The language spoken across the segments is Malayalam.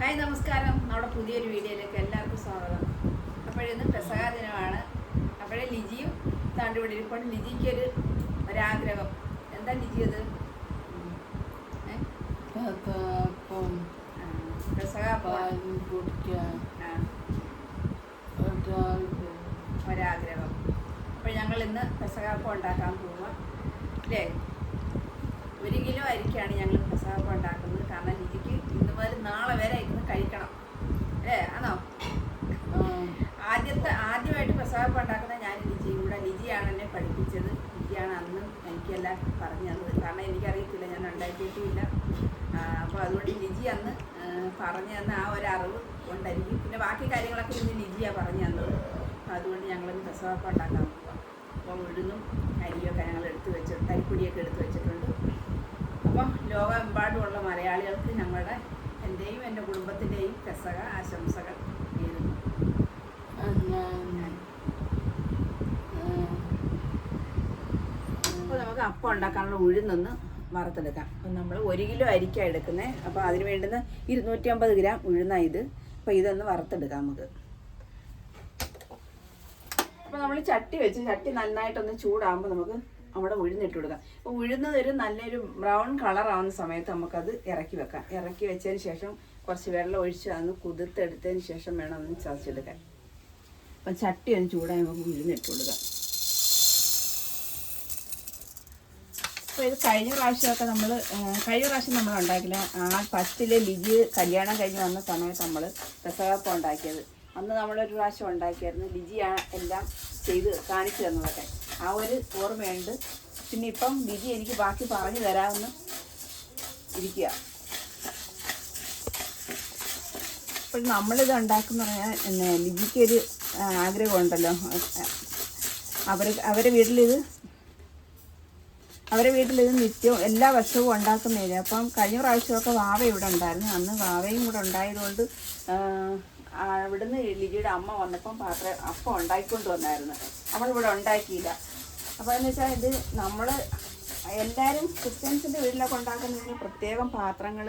ഹായ് നമസ്കാരം. നമ്മുടെ പുതിയൊരു വീഡിയോയിലേക്ക് എല്ലാവർക്കും സ്വാഗതം. അപ്പോഴിന്ന് പെസക ദിനമാണ്. അപ്പോഴേ ലിജിയും താണ്ടിവിടെ ഇരിപ്പോൾ ലിജിക്കൊരു ഒരാഗ്രഹം. എന്താ ലിജി അത്? പെസക ഒരാഗ്രഹം. അപ്പോൾ ഞങ്ങൾ ഇന്ന് പെസകാപ്പം ഉണ്ടാക്കാൻ പോവുക അല്ലേ? ഒരു കിലോ അരിക്കാണ് ഞങ്ങൾ പ്രസാദം ഉണ്ടാക്കുന്നത്. കാരണം ലിജിക്ക് ഇന്ന് മുതൽ നാളെ വരെ ഇന്ന് കഴിക്കണം. അല്ലേ? ആണോ? ആദ്യത്തെ ആദ്യമായിട്ട് പ്രസാദം ഉണ്ടാക്കുന്നത് ഞാൻ ലിജി ഇവിടെ ലിജിയാണ് എന്നെ പഠിപ്പിച്ചത്. ലിജിയാണ് അന്ന് എനിക്കെല്ലാം പറഞ്ഞു തന്നത്. കാരണം എനിക്കറിയത്തില്ല ഞാൻ ഉണ്ടാക്കിയിട്ടുമില്ല അപ്പോൾ അതുകൊണ്ട് ലിജി അന്ന് പറഞ്ഞു തന്ന ആ ഒരു അറിവ് കൊണ്ടായിരിക്കും. പിന്നെ ബാക്കി കാര്യങ്ങളൊക്കെ ഇന്ന് ലിജിയാണ് പറഞ്ഞു തന്നത്. അപ്പോൾ അതുകൊണ്ട് ഞങ്ങൾ പ്രസവപ്പം ഉണ്ടാക്കാൻ പോവാം. അപ്പോൾ ഉഴുന്നും അരിയൊക്കെ ഞങ്ങൾ എടുത്ത് വെച്ചിട്ടുണ്ട് അരിപ്പൊടിയൊക്കെ എടുത്ത് വെച്ചിട്ടുണ്ട്. അപ്പം ലോകമെമ്പാടുമുള്ള മലയാളികൾക്ക് ഞങ്ങളുടെ എന്റെയും എന്റെ കുടുംബത്തിന്റെയും പെസക ആശംസകൾ നേരുന്നു. അപ്പോൾ നമുക്ക് അപ്പം ഉണ്ടാക്കാനുള്ള ഉഴുന്നൊന്ന് വറുത്തെടുക്കാം. അപ്പം നമ്മൾ ഒരു കിലോ അരിക്ക എടുക്കുന്നത് അപ്പോൾ അതിന് വേണ്ടുന്ന ഇരുന്നൂറ്റി അമ്പത് ഗ്രാം ഉഴുന്ന ഇത്. അപ്പോൾ ഇതൊന്ന് വറുത്തെടുക്കാം നമുക്ക്. അപ്പോൾ നമ്മൾ ചട്ടി വെച്ച് ചട്ടി നന്നായിട്ടൊന്ന് ചൂടാകുമ്പോൾ നമുക്ക് അവിടെ ഉഴുന്നിട്ട് കൊടുക്കാം അപ്പോൾ ഉഴുന്നത് ഒരു നല്ലൊരു ബ്രൗൺ കളർ ആവുന്ന സമയത്ത് നമുക്കത് ഇറക്കി വെക്കാം. ഇറക്കി വെച്ചതിന് ശേഷം കുറച്ച് വെള്ളം ഒഴിച്ച് അതൊന്ന് കുതിർത്തെടുത്തതിന് ശേഷം വേണം ഒന്ന് ചതച്ചെടുക്കാൻ. അപ്പം ചട്ടി ഒന്ന് ചൂടായി നമുക്ക് ഉഴുന്നിട്ട് കൊടുക്കാം. അപ്പോൾ ഇത് കഴിഞ്ഞ പ്രാവശ്യമൊക്കെ നമ്മൾ കഴിഞ്ഞ പ്രാവശ്യം നമ്മൾ ഉണ്ടാക്കില്ല. ആ ഫസ്റ്റിൽ ലിജി കല്യാണം കഴിഞ്ഞ് വന്ന സമയത്ത് നമ്മൾ പെസകപ്പം ഉണ്ടാക്കിയത്. അന്ന് നമ്മളൊരു പ്രാവശ്യം ഉണ്ടാക്കിയായിരുന്നു. ലിജിയാണ് എല്ലാം ചെയ്ത് കാണിച്ചു തന്നതൊക്കെ. ആ ഒരു ഓർമ്മയുണ്ട്. പിന്നെ ഇപ്പം ലിജി എനിക്ക് ബാക്കി പറഞ്ഞു തരാമെന്ന് ഇരിക്കുക. അപ്പോൾ നമ്മളിത് ഉണ്ടാക്കുന്ന പറഞ്ഞാൽ പിന്നെ ലിജിക്കൊരു ആഗ്രഹമുണ്ടല്ലോ. അവർ അവരെ വീട്ടിലിത് അവരെ വീട്ടിലിത് നിത്യവും എല്ലാ വർഷവും ഉണ്ടാക്കുന്നതിന് അപ്പം കഴിഞ്ഞ പ്രാവശ്യമൊക്കെ വാവ ഇവിടെ ഉണ്ടായിരുന്നു. അന്ന് വാവയും കൂടെ ഉണ്ടായതുകൊണ്ട് ഇവിടുന്ന് ലിജിയുടെ അമ്മ വന്നപ്പം പാത്രം അപ്പം ഉണ്ടാക്കിക്കൊണ്ട് വന്നായിരുന്നു. നമ്മളിവിടെ ഉണ്ടാക്കിയില്ല. അപ്പോൾ എന്ന് വെച്ചാൽ ഇത് നമ്മൾ എല്ലാവരും ക്രിസ്ത്യൻസിന്റെ വീട്ടിലൊക്കെ ഉണ്ടാക്കുന്നതിന് പ്രത്യേകം പാത്രങ്ങൾ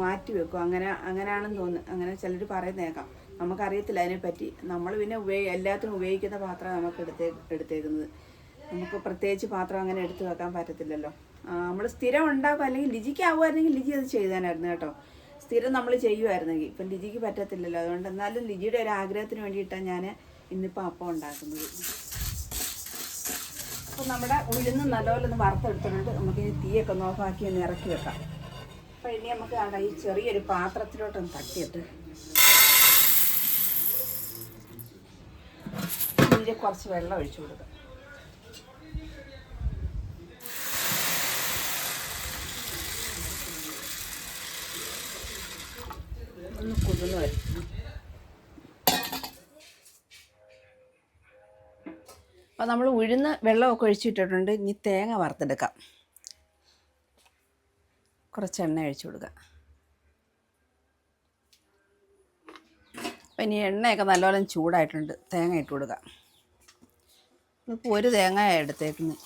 മാറ്റി വെക്കും. അങ്ങനെ അങ്ങനെയാണെന്ന് തോന്നുന്നു അങ്ങനെ ചിലർ പറയുന്നേക്കാം നമുക്കറിയത്തില്ല അതിനെപ്പറ്റി. നമ്മൾ പിന്നെ ഉപയോഗി എല്ലാത്തിനും ഉപയോഗിക്കുന്ന പാത്രം നമുക്ക് എടുത്തേ എടുത്തേക്കുന്നത്. നമുക്ക് പ്രത്യേകിച്ച് പാത്രം അങ്ങനെ എടുത്തു വെക്കാൻ പറ്റത്തില്ലല്ലോ. നമ്മൾ സ്ഥിരം ഉണ്ടാക്കും. അല്ലെങ്കിൽ ലിജിക്ക് ആവുമായിരുന്നെങ്കിൽ ലിജി അത് ചെയ്താനായിരുന്നു കേട്ടോ. സ്ഥിരം നമ്മൾ ചെയ്യുമായിരുന്നെങ്കിൽ ഇപ്പം ലിജിക്ക് പറ്റത്തില്ലല്ലോ. അതുകൊണ്ട് എന്നാലും ലിജിയുടെ ഒരു ആഗ്രഹത്തിന് വേണ്ടിയിട്ടാണ് ഞാൻ ഇന്നിപ്പോൾ അപ്പം ഉണ്ടാക്കുന്നത്. അപ്പം നമ്മുടെ ഉഴുന്ന് നല്ലപോലെ ഒന്ന് വറുത്തെടുത്തിട്ടുണ്ട്. നമുക്ക് ഈ തീയൊക്കെ ഒന്ന് ഓഫാക്കി ഒന്ന് ഇറക്കി വെക്കാം. അപ്പം ഇനി നമുക്ക് അവിടെ ഈ ചെറിയൊരു പാത്രത്തിലോട്ടൊന്ന് തട്ടിയിട്ട് ഇതിൽ കുറച്ച് വെള്ളം ഒഴിച്ചു കൊടുക്കാം. ഒന്ന് കുതിർന്ന് വരും അപ്പോൾ നമ്മൾ ഉഴുന്ന് വെള്ളമൊക്കെ ഒഴിച്ചിട്ടിട്ടുണ്ട്. ഇനി തേങ്ങ വറുത്തെടുക്കാം. കുറച്ച് എണ്ണ ഒഴിച്ചു കൊടുക്കുക. അപ്പം ഇനി എണ്ണയൊക്കെ നല്ലോണം ചൂടായിട്ടുണ്ട്. തേങ്ങ ഇട്ട് കൊടുക്കാം. ഇപ്പോൾ ഒരു തേങ്ങ എടുത്തേക്കുന്നത്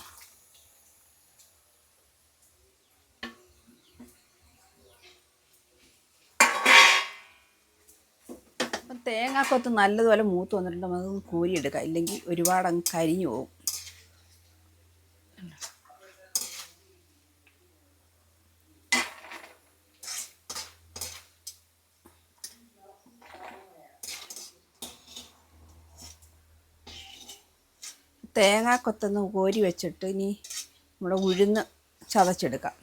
തേങ്ങാക്കൊത്ത് നല്ലതുപോലെ മൂത്ത് വന്നിട്ടുണ്ട് നമുക്ക് കോരിയെടുക്കാം. ഇല്ലെങ്കിൽ ഒരുപാട് അങ്ങ് കരിഞ്ഞു പോകും. തേങ്ങാക്കൊത്തൊന്ന് കോരി വെച്ചിട്ട് ഇനി നമ്മുടെ ഉഴുന്ന് ചതച്ചെടുക്കാം.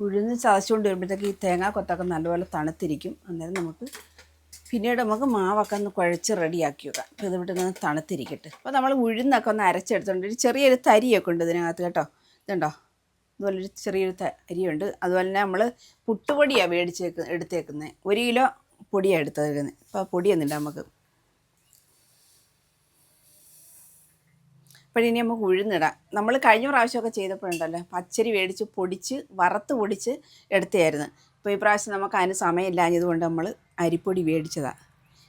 ഉഴുന്ന് ചതച്ചുകൊണ്ട് വരുമ്പോഴത്തേക്ക് ഈ തേങ്ങാക്കൊത്തൊക്കെ നല്ലപോലെ തണുത്തിരിക്കും. അന്നേരം നമുക്ക് പിന്നീട് നമുക്ക് മാവൊക്കെ ഒന്ന് കുഴച്ച് റെഡിയാക്കി വെക്കാം. അപ്പോൾ ഇത് നിന്ന് തണുത്തിരിക്കട്ടെ. അപ്പോൾ നമ്മൾ ഉഴുന്നൊക്കെ ഒന്ന് അരച്ചെടുത്തോണ്ട് ഒരു ചെറിയൊരു തരിയൊക്കെ ഉണ്ട് ഇതിനകത്ത് കേട്ടോ. ഇതുണ്ടോ? അതുപോലെ ഒരു ചെറിയൊരു തരിയുണ്ട്. അതുപോലെ തന്നെ നമ്മൾ പുട്ടുപൊടിയാണ് മേടിച്ചേക്ക് എടുത്തേക്കുന്നത് ഒരു കിലോ പൊടിയാണ് എടുത്തേക്കുന്നത് അപ്പോൾ പൊടിയൊന്നുമില്ല നമുക്ക്. അപ്പോഴിനി നമുക്ക് ഉഴുന്നിടാം. നമ്മൾ കഴിഞ്ഞ പ്രാവശ്യമൊക്കെ ചെയ്തപ്പോഴുണ്ടല്ലോ പച്ചരി മേടിച്ച് പൊടിച്ച് വറുത്ത് പൊടിച്ച് എടുത്തായിരുന്നു അപ്പോൾ ഈ പ്രാവശ്യം നമുക്ക് അതിന് സമയമില്ലാഞ്ഞതുകൊണ്ട് നമ്മൾ അരിപ്പൊടി മേടിച്ചതാണ്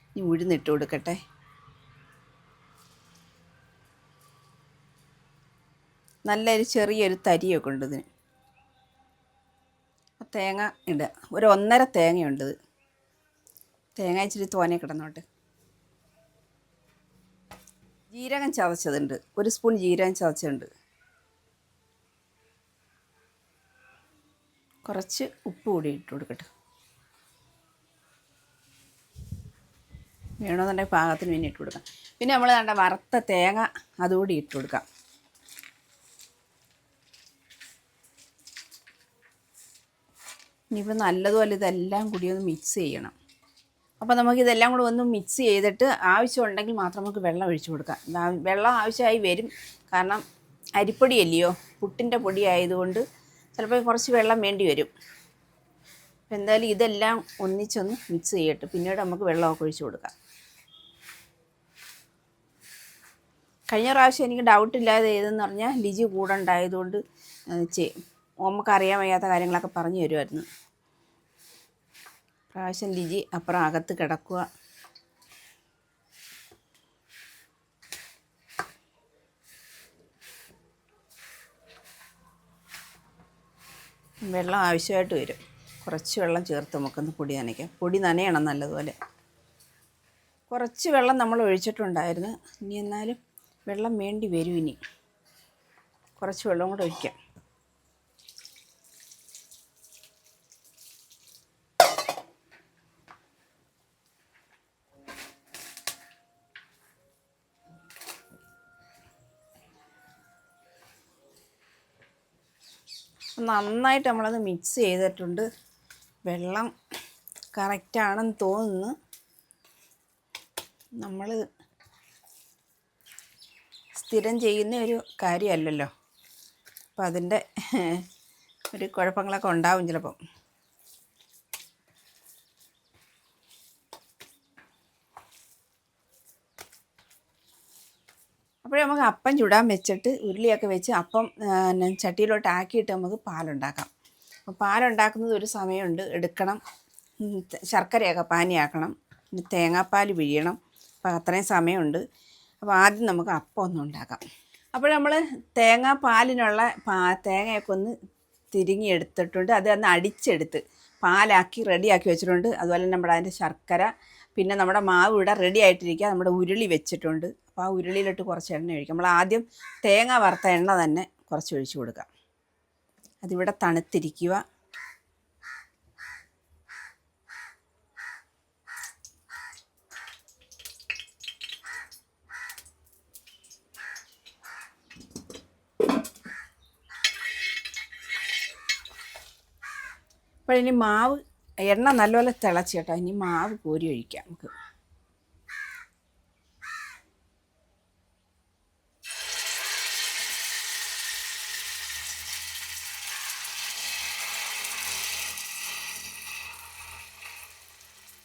ഇനി ഉഴുന്നിട്ട് കൊടുക്കട്ടെ. നല്ലൊരു ചെറിയൊരു തരിയൊക്കെ ഉണ്ട് ഇതിന്. തേങ്ങ ഇടുക ഒരു ഒന്നര തേങ്ങയുണ്ട് ഇത്. തേങ്ങ ഇച്ചിരി തോനെ കിടന്നോട്ടെ. ജീരകം ചതച്ചതുണ്ട്. ഒരു സ്പൂൺ ജീരകം ചതച്ചതുണ്ട്. കുറച്ച് ഉപ്പ് കൂടി ഇട്ട് കൊടുക്കട്ടെ. വേണമെന്നുണ്ടെങ്കിൽ പാകത്തിന് പിന്നെ ഇട്ട് കൊടുക്കാം. പിന്നെ നമ്മൾ കണ്ട വറുത്ത തേങ്ങ അതുകൂടി ഇട്ട് കൊടുക്കാം. ഇനിയിപ്പോൾ നല്ലതുപോലെ ഇതെല്ലാം കൂടി ഒന്ന് മിക്സ് ചെയ്യണം. അപ്പോൾ നമുക്ക് ഇതെല്ലാം കൂടി ഒന്ന് മിക്സ് ചെയ്തിട്ട് ആവശ്യമുണ്ടെങ്കിൽ മാത്രം നമുക്ക് വെള്ളം ഒഴിച്ചു കൊടുക്കാം. വെള്ളം ആവശ്യമായി വരും. കാരണം അരിപ്പൊടിയല്ലയോ? പുട്ടിന്റെ പൊടി ആയതുകൊണ്ട് ചിലപ്പോൾ കുറച്ച് വെള്ളം വേണ്ടി വരും. അപ്പോൾ എന്തായാലും ഇതെല്ലാം ഒന്നിച്ചൊന്ന് മിക്സ് ചെയ്യട്ടെ. പിന്നീട് നമുക്ക് വെള്ളമൊക്കെ ഒഴിച്ചു കൊടുക്കാം. കഴിഞ്ഞ പ്രാവശ്യം എനിക്ക് ഡൗട്ട് ഇല്ലാതെ ഏതെന്ന് പറഞ്ഞാൽ ലിജി കൂടെ ഉണ്ടായതുകൊണ്ട് നമുക്ക് അറിയാൻ വയ്യാത്ത കാര്യങ്ങളൊക്കെ പറഞ്ഞു തരുമായിരുന്നു പ്രാവശ്യം ലിജി അപ്പുറം അകത്ത് കിടക്കുക വെള്ളം ആവശ്യമായിട്ട് വരും. കുറച്ച് വെള്ളം ചേർത്ത് നമുക്കൊന്ന് പൊടി നനയ്ക്കാം. പൊടി നനയണം നല്ലതുപോലെ. കുറച്ച് വെള്ളം നമ്മൾ ഒഴിച്ചിട്ടുണ്ടായിരുന്നു. ഇനി എന്നാലും വെള്ളം വേണ്ടി വരും ഇനി. കുറച്ച് വെള്ളം കൂടെ ഒഴിക്കാം. നന്നായിട്ട് നമ്മളത് മിക്സ് ചെയ്തിട്ടുണ്ട്. വെള്ളം കറക്റ്റാണെന്ന് തോന്നുന്നു. നമ്മൾ സ്ഥിരം ചെയ്യുന്ന ഒരു കാര്യമല്ലല്ലോ. അപ്പം അതിന്റെ ഒരു കുഴപ്പങ്ങളൊക്കെ ഉണ്ടാവും ചിലപ്പം. അപ്പോഴേ നമുക്ക് അപ്പം ചുടാൻ വെച്ചിട്ട് ഉരുളിയൊക്കെ വെച്ച് അപ്പം ചട്ടിയിലോട്ട് ആക്കിയിട്ട് നമുക്ക് പാലുണ്ടാക്കാം. അപ്പോൾ പാലുണ്ടാക്കുന്നത് ഒരു സമയമുണ്ട്. എടുക്കണം. ശർക്കരയൊക്കെ പാനിയാക്കണം. പിന്നെ തേങ്ങാപ്പാൽ പിഴിയണം. അപ്പോൾ അത്രയും സമയമുണ്ട്. അപ്പോൾ ആദ്യം നമുക്ക് അപ്പം ഒന്ന് ഉണ്ടാക്കാം. അപ്പോൾ നമ്മൾ തേങ്ങാപ്പാലിനുള്ള പാ തേങ്ങയൊക്കെ ഒന്ന് തിരിങ്ങി എടുത്തിട്ടുണ്ട് അത് അന്ന് അടിച്ചെടുത്ത് പാലാക്കി റെഡിയാക്കി വെച്ചിട്ടുണ്ട്. അതുപോലെ നമ്മുടെ അതിന്റെ ശർക്കര പിന്നെ നമ്മുടെ മാവ് ഇവിടെ റെഡി ആയിട്ടിരിക്കുക നമ്മുടെ ഉരുളി വെച്ചിട്ടുണ്ട്. അപ്പോൾ ആ ഉരുളിയിലിട്ട് കുറച്ച് എണ്ണ ഒഴിക്കും. നമ്മൾ ആദ്യം തേങ്ങ വറുത്ത എണ്ണ തന്നെ കുറച്ച് ഒഴിച്ചു കൊടുക്കാം അതിവിടെ തണുത്തിരിക്കുക. അപ്പോൾ ഇനി മാവ് എണ്ണ നല്ലപോലെ തിളച്ച് കേട്ടോ. ഇനി മാവ് കോരി ഒഴിക്കാം നമുക്ക്.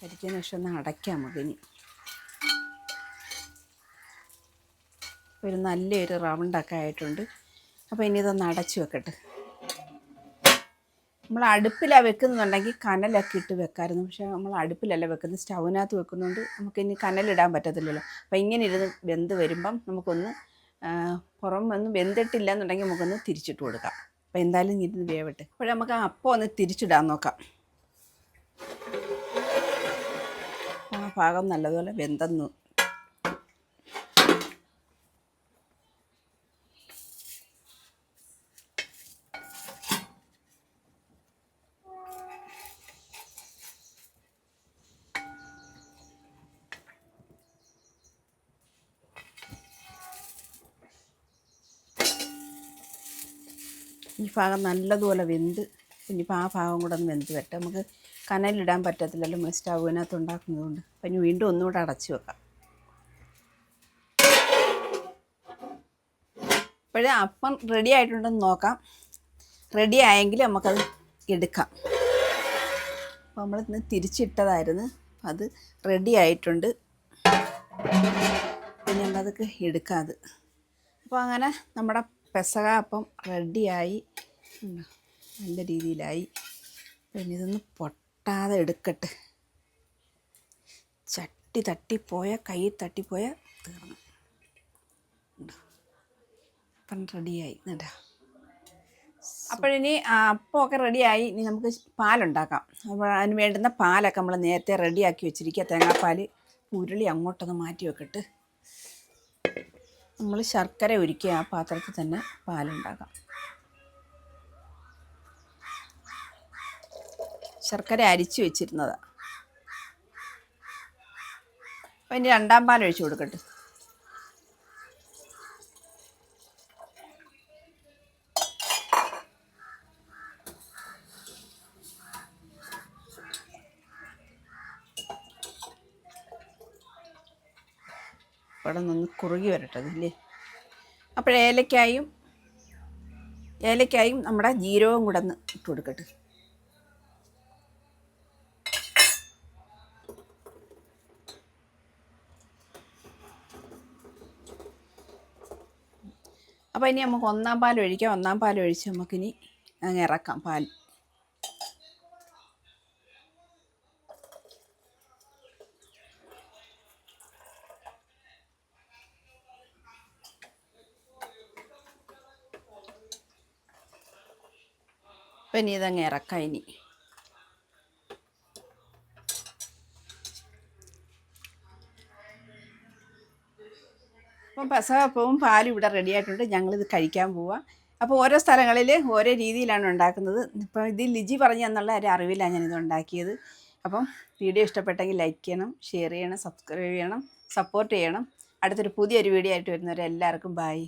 കരിക്കുന്ന ശേഷം ഒന്ന് അടയ്ക്കാം നമുക്കിനി ഒരു നല്ലൊരു റൗണ്ടൊക്കെ ആയിട്ടുണ്ട്. അപ്പോൾ ഇനി ഇതൊന്ന് അടച്ചു വെക്കട്ടെ. നമ്മൾ അടുപ്പിലാണ് വെക്കുന്നുണ്ടെങ്കിൽ കനലൊക്കെ ഇട്ട് വെക്കാമായിരുന്നു പക്ഷേ നമ്മൾ അടുപ്പിലല്ല വെക്കുന്നത് സ്റ്റൗവിനകത്ത് വെക്കുന്നതുകൊണ്ട് നമുക്ക് ഇനി കനലിടാൻ പറ്റത്തില്ലല്ലോ. അപ്പോൾ ഇങ്ങനെ ഇരുന്ന് വെന്ത് വരുമ്പം നമുക്കൊന്ന് പുറം വന്ന് വെന്തിട്ടില്ല എന്നുണ്ടെങ്കിൽ നമുക്കൊന്ന് തിരിച്ചിട്ട് കൊടുക്കാം. അപ്പോൾ എന്തായാലും ഇരുന്ന് വേവട്ടെ. അപ്പോൾ നമുക്ക് അപ്പം ഒന്ന് തിരിച്ചിടാൻ നോക്കാം. ഭാഗം നല്ലതുപോലെ വെന്തെന്നു. ഈ ഭാഗം നല്ലതുപോലെ വെന്ത്. ഇനിയിപ്പോൾ ആ ഭാഗം കൂടെ ഒന്ന് വെന്ത് വരട്ടെ. നമുക്ക് കനലിടാൻ പറ്റത്തില്ലല്ലോ നമ്മൾ സ്റ്റൗവിനകത്ത് ഉണ്ടാക്കുന്നതുകൊണ്ട് അപ്പം ഇനി വീണ്ടും ഒന്നുകൂടെ അടച്ചു വെക്കാം. ഇപ്പോഴേ അപ്പം റെഡി ആയിട്ടുണ്ടെന്ന് നോക്കാം. റെഡി ആയെങ്കിൽ നമുക്കത് എടുക്കാം. അപ്പോൾ നമ്മൾ ഇന്ന് തിരിച്ചിട്ടതായിരുന്നു അത് റെഡി ആയിട്ടുണ്ട്. പിന്നെ നമ്മളതൊക്കെ എടുക്കാം അത്. അപ്പോൾ അങ്ങനെ നമ്മുടെ പെസക അപ്പം റെഡിയായി നല്ല രീതിയിലായി. പിന്നെ ഇതൊന്ന് പൊട്ടാതെ എടുക്കട്ടെ. ചട്ടി തട്ടിപ്പോയ കൈ തട്ടിപ്പോയ തീർന്നു? അപ്പം റെഡിയായി. എന്നിട്ടാ അപ്പോഴിനി അപ്പമൊക്കെ റെഡിയായി. ഇനി നമുക്ക് പാലുണ്ടാക്കാം. അപ്പോൾ അതിന് വേണ്ടുന്ന പാലൊക്കെ നമ്മൾ നേരത്തെ റെഡിയാക്കി വെച്ചിരിക്കുക. തേങ്ങാപ്പാൽ ഉരുളി അങ്ങോട്ടൊന്ന് മാറ്റി വെക്കട്ട്. നമ്മൾ ശർക്കര ഉരുക്കി ആ പാത്രത്തിൽ തന്നെ പാലുണ്ടാക്കാം. ശർക്കര അരിച്ചു വെച്ചിരുന്നത്. അപ്പം ഇനി രണ്ടാം പാൽ ഒഴിച്ചു കൊടുക്കട്ടെ. ഇവിടെ നിന്ന് കുറുകി വരട്ടെ അതില്ലേ അപ്പോൾ ഏലക്കായും ഏലക്കായും നമ്മുടെ ജീരകവും കൂടെ ഒന്ന് ഇട്ട് കൊടുക്കട്ടെ. അപ്പോൾ ഇനി നമുക്ക് ഒന്നാം പാൽ ഒഴിക്കാം. ഒന്നാം പാൽ ഒഴിച്ച് നമുക്കിനി അങ്ങ് ഇറക്കാം പാൽ. അപ്പം ഇനി ഇതങ്ങ് ഇറക്കാം ഇനി. അപ്പം പെസകപ്പവും പാലും ഇവിടെ റെഡി ആയിട്ടുണ്ട്. ഞങ്ങളിത് കഴിക്കാൻ പോവാം. അപ്പോൾ ഓരോ സ്ഥലങ്ങളിൽ ഓരോ രീതിയിലാണ് ഉണ്ടാക്കുന്നത്. ഇപ്പം ഇത് ലിജി പറഞ്ഞു എന്നുള്ള ഒരു അറിവിലാണ് ഞാനിത് ഉണ്ടാക്കിയത്. അപ്പം വീഡിയോ ഇഷ്ടപ്പെട്ടെങ്കിൽ ലൈക്ക് ചെയ്യണം ഷെയർ ചെയ്യണം സബ്സ്ക്രൈബ് ചെയ്യണം സപ്പോർട്ട് ചെയ്യണം. അടുത്തൊരു പുതിയൊരു വീഡിയോ ആയിട്ട് വരുന്നവരെല്ലാവർക്കും ബായ്